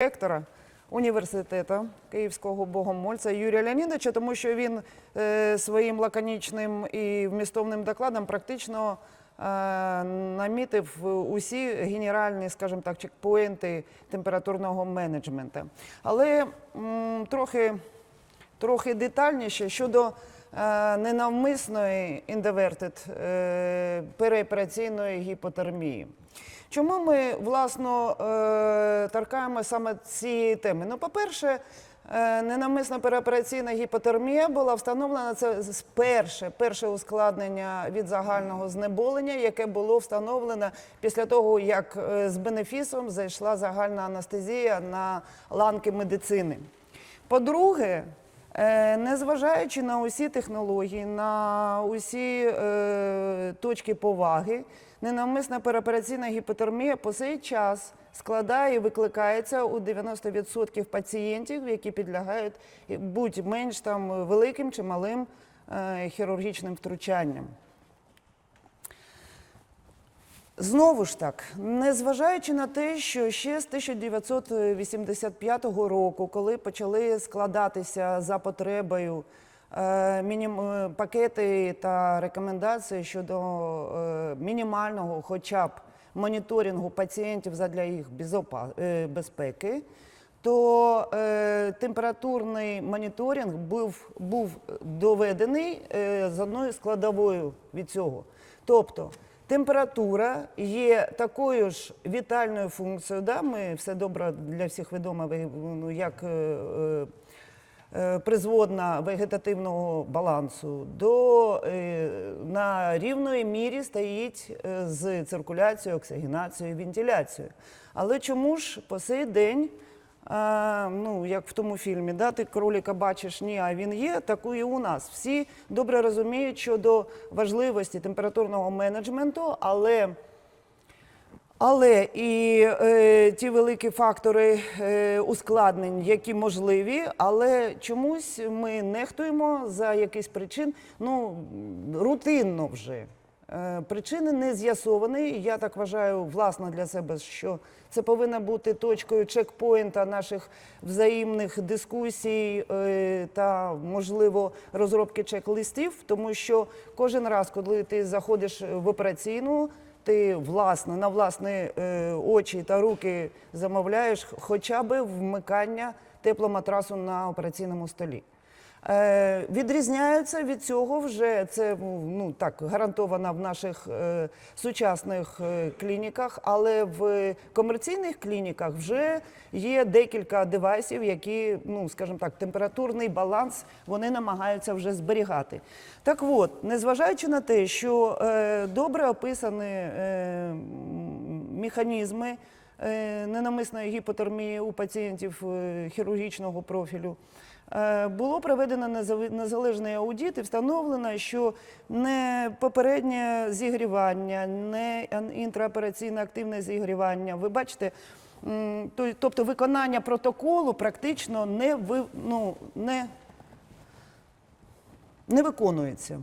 ректора університету Київського богомольця Юрія Леонідовича, тому що він е, своїм лаконічним і вмістовним докладом практично е, намітив усі генеральні, скажімо так, чекпоінти температурного менеджменту. Але трохи трохи детальніше щодо е, ненавмисної індевертед е, переопераційної гіпотермії. Чому ми власно е, торкаємо саме цієї теми? Ну, по-перше, е, ненавмисна переопераційна гіпотермія була встановлена це перше, перше ускладнення від загального знеболення, яке було встановлено після того, як е, з бенефісом зайшла загальна анестезія на ланки медицини. По-друге, незважаючи на усі технології, на усі точки поваги, ненавмисна переопераційна гіпотермія по цей час складає і викликається у 90% пацієнтів, які підлягають е, будь менш там великим чи малим е, хірургічним втручанням. Знову ж так, незважаючи на те, що ще з 1985 року, коли почали складатися за потребою пакети та рекомендації щодо е, мінімального, хоча б моніторингу пацієнтів задля їх е, безпеки, то е, температурний моніторинг був, був доведений е, з одною складовою від цього. Тобто температура є такою ж вітальною функцією. Да? Ми все добре для всіх відомо, ну, як е, е, е, призводна вегетативного балансу, до, е, на рівної мірі стоїть е, з циркуляцією, оксигенацією, вентиляцією. Але чому ж по сей день, ну, як в тому фільмі, да, ти кроліка бачиш, ні, а він є, таку і у нас. Всі добре розуміють щодо важливості температурного менеджменту, але але і е, ті великі фактори е, ускладнень, які можливі, але чомусь ми нехтуємо за якісь причин, ну рутинно вже. Е, причини не з'ясовані. Я так вважаю, власно для себе, що це повинна бути точкою чекпоінта наших взаємних дискусій е, та, можливо, розробки чек-листів, тому що кожен раз, коли ти заходиш в операційну, ти власне на власні е, очі та руки замовляєш хоча б вмикання тепломатрасу на операційному столі. Е, відрізняються від цього вже це ну так гарантовано в наших е, сучасних е, клініках, але в комерційних клініках вже є декілька девайсів, які, ну скажімо так, температурний баланс вони намагаються вже зберігати. Так от, незважаючи на те, що добре описані механізми ненамисної гіпотермії у пацієнтів хірургічного профілю. Е, Було проведено незалежний аудит і встановлено, що не попереднє зігрівання, не інтраопераційне активне зігрівання. Ви бачите, тобто виконання протоколу практично не, ну, не, не виконується.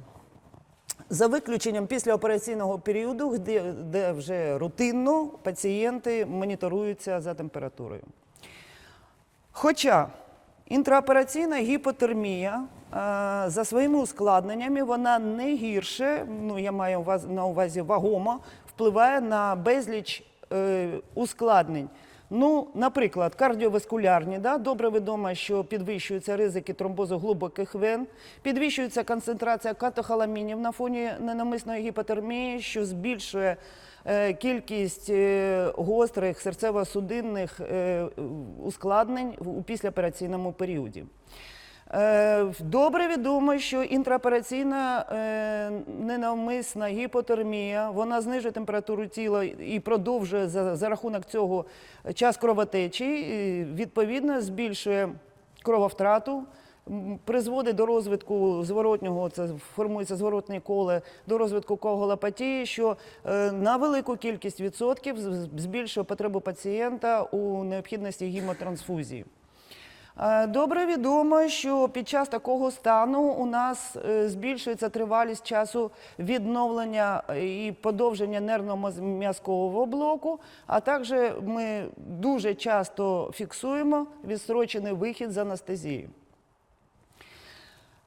За виключенням післяопераційного періоду, де, де вже рутинно пацієнти моніторуються за температурою. Хоча інтраопераційна гіпотермія е, за своїми ускладненнями вона не гірше, ну я маю на увазі вагомо, впливає на безліч е, ускладнень. Ну, наприклад, кардіоваскулярні, да, добре відомо, що підвищуються ризики тромбозу глибоких вен, підвищується концентрація катехоламінів на фоні ненамисної гіпотермії, що збільшує кількість е, гострих серцево-судинних е, ускладнень у післяопераційному періоді. Е, Добре відомо, що інтраопераційна е, ненавмисна гіпотермія, вона знижує температуру тіла і продовжує за, за рахунок цього час кровотечі, і, відповідно збільшує крововтрату, призводить до розвитку зворотнього, це формується зворотне коле, до розвитку коагулопатії, що е, на велику кількість відсотків збільшує потребу пацієнта у необхідності гімотрансфузії. Е, Добре відомо, що під час такого стану у нас е, збільшується тривалість часу відновлення і подовження нервно-м'язкового блоку, а також ми дуже часто фіксуємо відстрочений вихід з анестезії.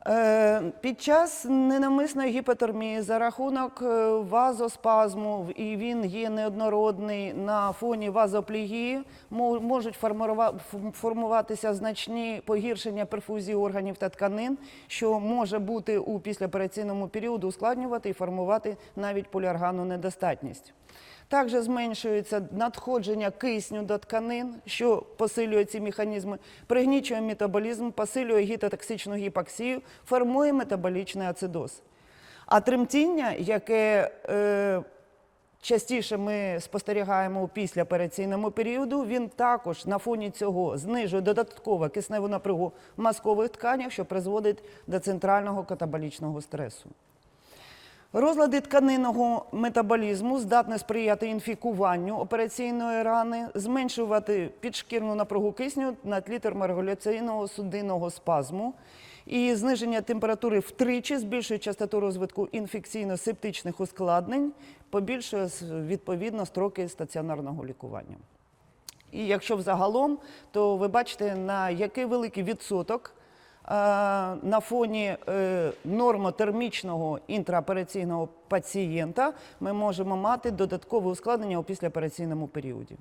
Е, Під час ненамисної гіпотермії за рахунок е, вазоспазму, і він є неоднородний на фоні вазоплігії, можуть формуватися значні погіршення перфузії органів та тканин, що може бути у післяопераційному періоду ускладнювати і формувати навіть поліорганну недостатність. Також зменшується надходження кисню до тканин, що посилює ці механізми, пригнічує метаболізм, посилює гітотоксичну гіпоксію, формує метаболічний ацидоз. А тремтіння, яке е, частіше ми спостерігаємо у післяопераційному періоду, він також на фоні цього знижує додатково кисневу напругу в мозкових тканях, що призводить до центрального катаболічного стресу. Розлади тканинного метаболізму здатні сприяти інфікуванню операційної рани, зменшувати підшкірну напругу кисню на тлі терморегуляційного судинного спазму. І зниження температури втричі збільшує частоту розвитку інфекційно-септичних ускладнень, побільшує відповідно строки стаціонарного лікування. І якщо взагалом, то ви бачите, на який великий відсоток на фоні е, нормотермічного інтраопераційного пацієнта ми можемо мати додаткове ускладнення у післяопераційному періоді.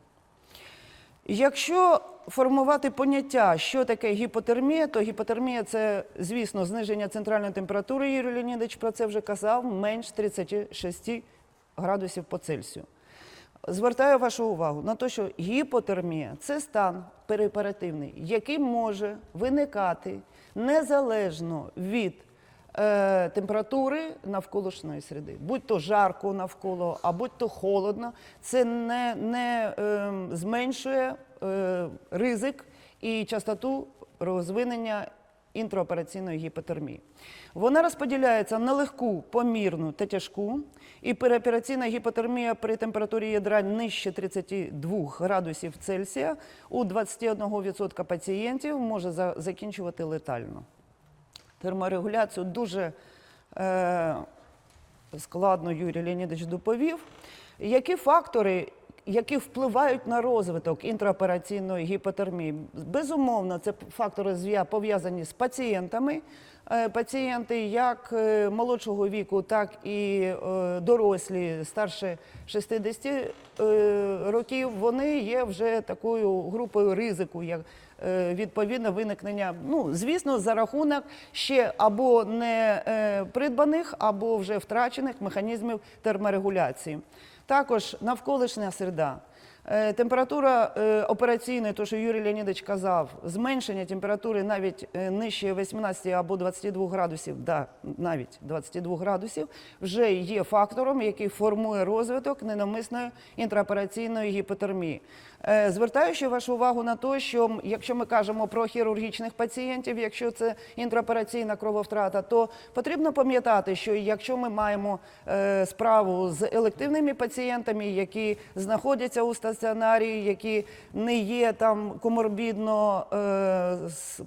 Якщо формувати поняття, що таке гіпотермія, то гіпотермія це, звісно, зниження центральної температури, Юрій Леонідович про це вже казав, менш 36 градусів по Цельсію. Звертаю вашу увагу на те, що гіпотермія це стан переоперативний, який може виникати незалежно від е, температури навколишньої середи, будь то жарко навколо, а будь то холодно, це не, не е, зменшує е, ризик і частоту розвинення інтраопераційної гіпотермії. Вона розподіляється на легку, помірну та тяжку. І переопераційна гіпотермія при температурі ядра нижче 32 градусів Цельсія у 21% пацієнтів може закінчувати летально. Терморегуляцію дуже е, складно Юрій Леонідович доповів. Які фактори, які впливають на розвиток інтраопераційної гіпотермії? Безумовно, це фактори пов'язані з пацієнтами. Е, Пацієнти як е, молодшого віку, так і е, дорослі, старше 60 е, років, вони є вже такою групою ризику, як е, відповідно виникнення, ну звісно, за рахунок ще або не придбаних, або вже втрачених механізмів терморегуляції. Також навколишня середа. Е, Температура е, операційної, то що Юрій Леонідович казав, зменшення температури навіть е, нижче 18 або 22 градусів, да, навіть 22 градусів, вже є фактором, який формує розвиток ненамисної інтраопераційної гіпотермії. Звертаю ще вашу увагу на те, що якщо ми кажемо про хірургічних пацієнтів, якщо це інтраопераційна крововтрата, то потрібно пам'ятати, що якщо ми маємо справу з елективними пацієнтами, які знаходяться у стаціонарі, які не є там коморбідно е, з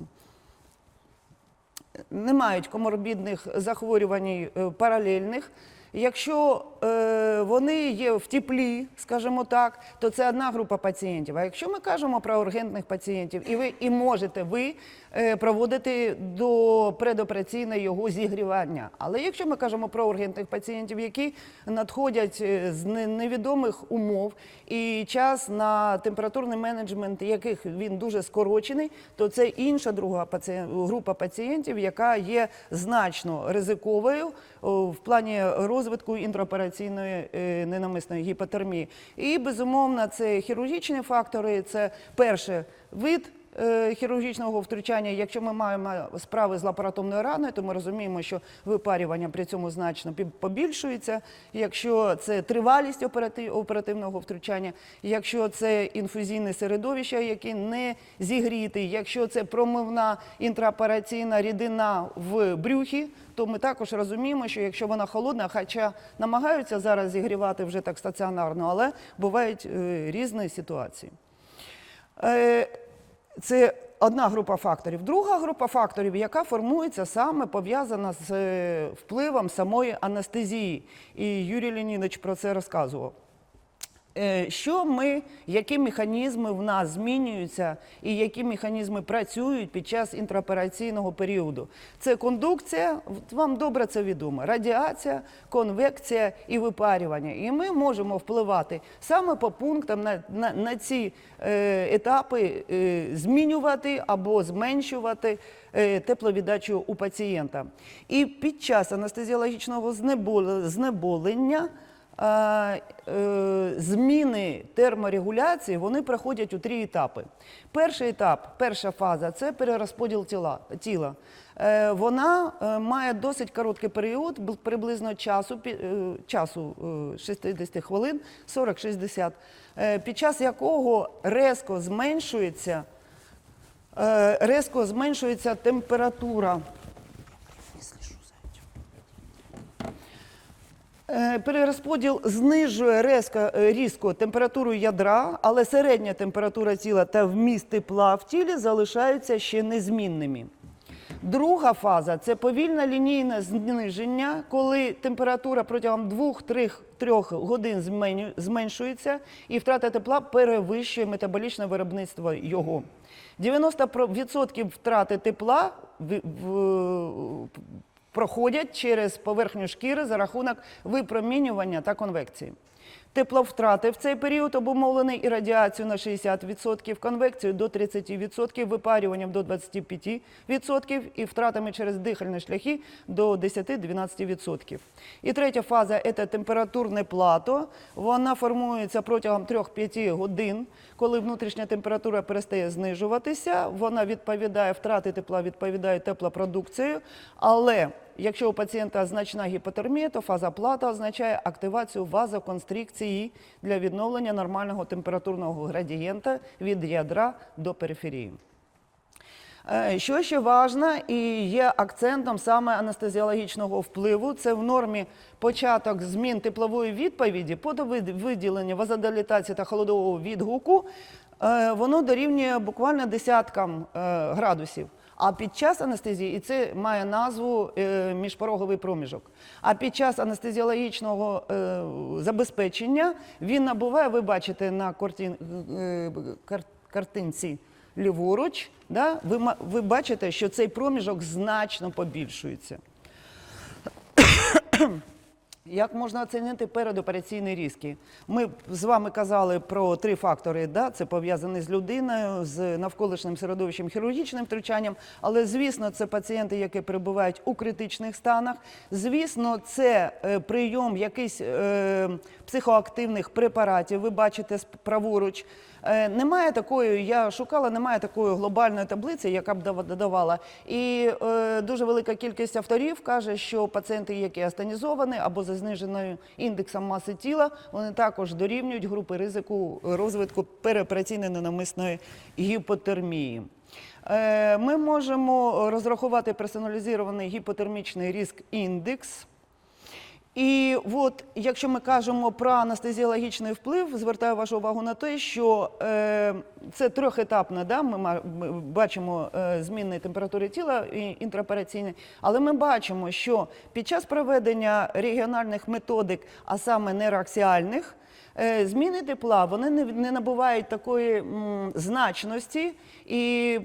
не мають коморбідних захворювань е, паралельних. Якщо е, вони є в теплі, скажімо так, то це одна група пацієнтів. А якщо ми кажемо про ургентних пацієнтів, і ви і можете ви е, проводити до предопераційного його зігрівання. Але якщо ми кажемо про ургентних пацієнтів, які надходять е, з невідомих умов, і час на температурний менеджмент, яких він дуже скорочений, то це інша друга паці- група пацієнтів, яка є значно ризиковою в плані розвитку інтраопераційної е, ненамисної гіпотермії. І безумовно, це хірургічні фактори. Це перше вид. Е, Хірургічного втручання, якщо ми маємо справи з лапаротомною раною, то ми розуміємо, що випарювання при цьому значно побільшується. Якщо це тривалість оперативного втручання, якщо це інфузійне середовище, яке не зігріти, якщо це промивна інтраопераційна рідина в брюхі, то ми також розуміємо, що якщо вона холодна, хоча намагаються зараз зігрівати вже так стаціонарно, але бувають е, різні ситуації. Це одна група факторів. Друга група факторів, яка формується саме пов'язана з е, впливом самої анестезії. І Юрій Леонідович про це розказував. Е, Що ми, які механізми в нас змінюються і які механізми працюють під час інтраопераційного періоду? Це кондукція, вам добре це відомо, радіація, конвекція і випарювання. І ми можемо впливати саме по пунктам на, на, на ці е, етапи, е, змінювати або зменшувати е, тепловіддачу у пацієнта. І під час анестезіологічного знебол- знеболення зміни терморегуляції вони проходять у три етапи. Перший етап, перша фаза це перерозподіл тіла. тіла. Е, Вона е, має досить короткий період, приблизно часу, е, часу е, 60 хвилин, 40-60, е, під час якого резко зменшується, е, резко зменшується температура. Перерозподіл знижує резко, е, різко температуру ядра, але середня температура тіла та вміст тепла в тілі залишаються ще незмінними. Друга фаза це повільне лінійне зниження, коли температура протягом 2-3 годин зменшується і втрата тепла перевищує метаболічне виробництво його. 90% втрати тепла проходять через поверхню шкіри за рахунок випромінювання та конвекції. Тепловтрати в цей період обумовлений і радіацією на 60%, конвекцією до 30%, випарюванням до 25% і втратами через дихальні шляхи до 10-12%. І третя фаза це температурне плато. Вона формується протягом 3-5 годин, коли внутрішня температура перестає знижуватися. Вона відповідає втрати тепла, відповідає теплопродукцією. Але Якщо у пацієнта значна гіпотермія, то фаза плата означає активацію вазоконстрикції для відновлення нормального температурного градієнта від ядра до периферії. Е, Що ще важливо і є акцентом саме анестезіологічного впливу, це в нормі початок змін теплової відповіді по виділенню вазодилатації та холодового відгуку, е, воно дорівнює буквально десяткам е, градусів. А під час анестезії, і це має назву е, міжпороговий проміжок. А під час анестезіологічного е, забезпечення він набуває, ви бачите на картин, е, кар- картинці ліворуч, да, ви, ви бачите, що цей проміжок значно побільшується. Як можна оцінити передопераційні різки? Ми з вами казали про три фактори. Да? Це пов'язані з людиною, з навколишнім середовищем, хірургічним втручанням. Але, звісно, це пацієнти, які перебувають у критичних станах. Звісно, це е, прийом якихось е, психоактивних препаратів. Ви бачите праворуч. Е, Немає такої, я шукала, немає такої глобальної таблиці, яка б дава- давала. І е, дуже велика кількість авторів каже, що пацієнти, які астанізовані або за зниженою індексом маси тіла, вони також дорівнюють групи ризику розвитку переопераційної ненамисної гіпотермії. Е, Ми можемо розрахувати персоналізований гіпотермічний ризик індекс. І от, якщо ми кажемо про анестезіологічний вплив, звертаю вашу увагу на те, що е, це трьохетапне, да? ми, бачимо е, зміни температури тіла інтраопераційні, але ми бачимо, що під час проведення регіональних методик, а саме нейроаксіальних, Е, Зміни тепла вони не, набувають такої значності і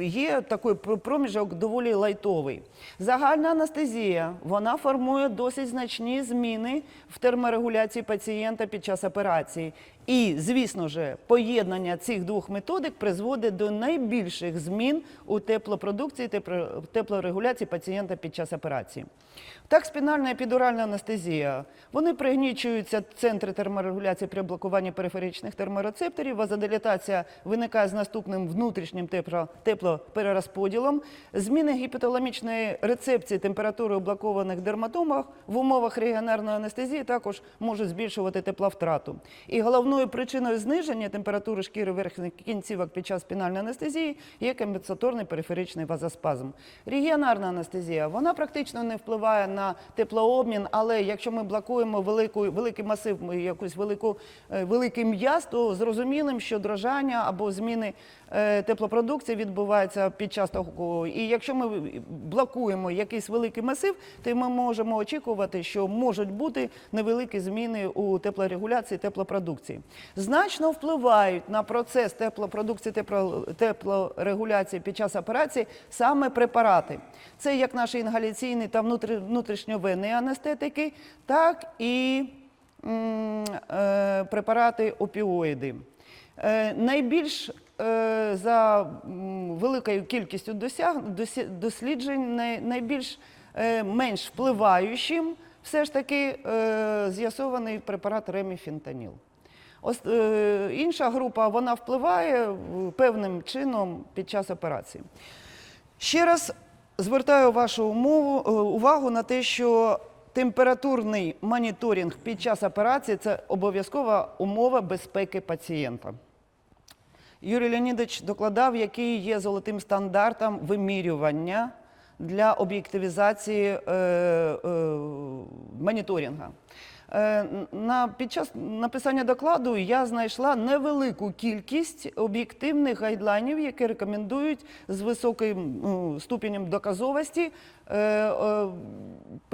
є такий пр- проміжок доволі лайтовий. Загальна анестезія вона формує досить значні зміни в терморегуляції пацієнта під час операції. І, звісно ж, поєднання цих двох методик призводить до найбільших змін у теплопродукції, тепло- теплорегуляції пацієнта під час операції. Так, спінальна і епідуральна анестезія. Вони пригнічуються центри терморегуляції при блокуванні периферичних терморецепторів. Вазодилатація виникає з наступним внутрішнім теплоперерозподілом. Зміни гіпоталамічної рецепції температури у блокованих дерматомах в умовах регіонарної анестезії також можуть збільшувати тепловтрату. І головне Головною причиною зниження температури шкіри верхніх кінцівок під час спінальної анестезії є компенсаторний периферичний вазоспазм. Регіонарна анестезія вона практично не впливає на теплообмін, але якщо ми блокуємо велику, великий масив, якусь велику, е, великий м'яз, то зрозумілим, що дрожання або зміни е, теплопродукції відбуваються під час того. І якщо ми блокуємо якийсь великий масив, то ми можемо очікувати, що можуть бути невеликі зміни у теплорегуляції, теплопродукції. Значно впливають на процес теплопродукції, теплорегуляції під час операції саме препарати. Це як наші інгаляційні та внутрі- внутрішньовенні анестетики, так і е, препарати опіоїди. Е, найбільш е, за великою кількістю досліджень найбільш менш впливаючим все ж таки з'ясований препарат реміфентаніл. Е, інша група вона впливає е, певним чином під час операції. Ще раз звертаю вашу умову, е, увагу на те, що температурний моніторинг під час операції це обов'язкова умова безпеки пацієнта. Юрій Леонідович докладав, який є золотим стандартом вимірювання для об'єктивізації е, е, моніторинга. Е, на, під час написання докладу я знайшла невелику кількість об'єктивних гайдлайнів, які рекомендують з високим ну, ступенем доказовості е,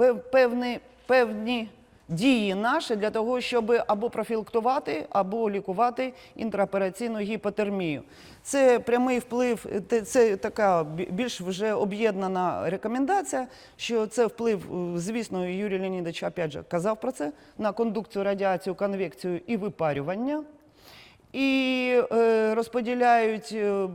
е, певні, певні дії наші для того, щоб або профілактувати, або лікувати інтраопераційну гіпотермію. Це прямий вплив, це така більш вже об'єднана рекомендація, що це вплив, е, звісно, Юрій Леонідович опять же казав про це на кондукцію, радіацію, конвекцію і випарювання. І е, розподіляють е,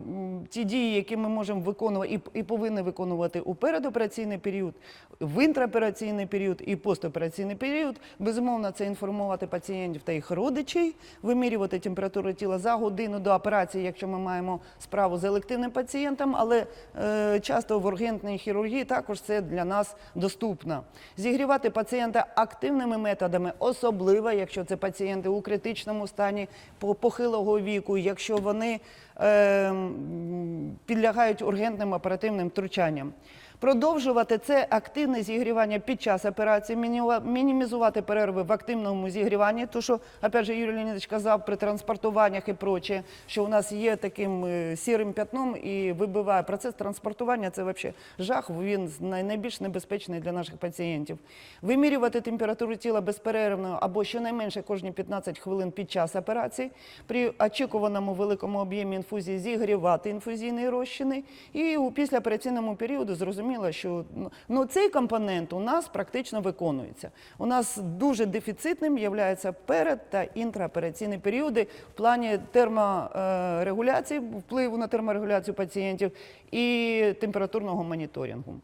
ті дії, які ми можемо виконувати і, повинні виконувати у передопераційний період, в інтраопераційний період і постопераційний період. Безумовно, це інформувати пацієнтів та їх родичей, вимірювати температуру тіла за годину до операції, якщо ми маємо справу з елективним пацієнтом, але е, часто в ургентній хірургії також це для нас доступно. Зігрівати пацієнта активними методами, особливо якщо це пацієнти у критичному стані по- похилого віку, якщо вони е, підлягають ургентним оперативним втручанням. Продовжувати це активне зігрівання під час операції, мінімізувати перерви в активному зігріванні, то що, опять же, Юрій Леонідович казав при транспортуваннях і проче, що у нас є таким е, сірим п'ятном і вибиває процес транспортування. Це взагалі жах. Він найбільш небезпечний для наших пацієнтів. Вимірювати температуру тіла безперервно або щонайменше кожні 15 хвилин під час операції. При очікуваному великому об'ємі інфузії зігрівати інфузійні розчини. І у післяопераційному періоду зрозуміло, що ну, ну, цей компонент у нас практично виконується. У нас дуже дефіцитним є перед та інтраопераційні періоди в плані терморегуляції, впливу на терморегуляцію пацієнтів і температурного моніторингу.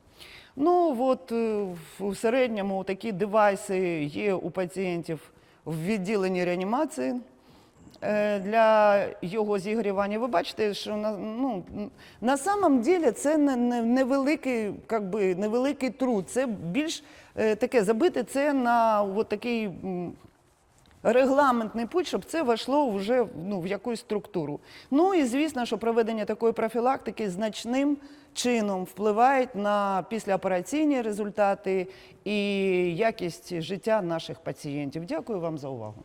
Ну от е, в- середньому такі девайси є у пацієнтів в відділенні реанімації. Е, Для його зігрівання. Ви бачите, що на, ну, на самом деле це не, не, невеликий, как би, невеликий труд. Це більш е, таке забите це на от такий регламентний путь, щоб це війшло вже ну, в якусь структуру. Ну і звісно, що проведення такої профілактики значним чином впливає на післяопераційні результати і якість життя наших пацієнтів. Дякую вам за увагу.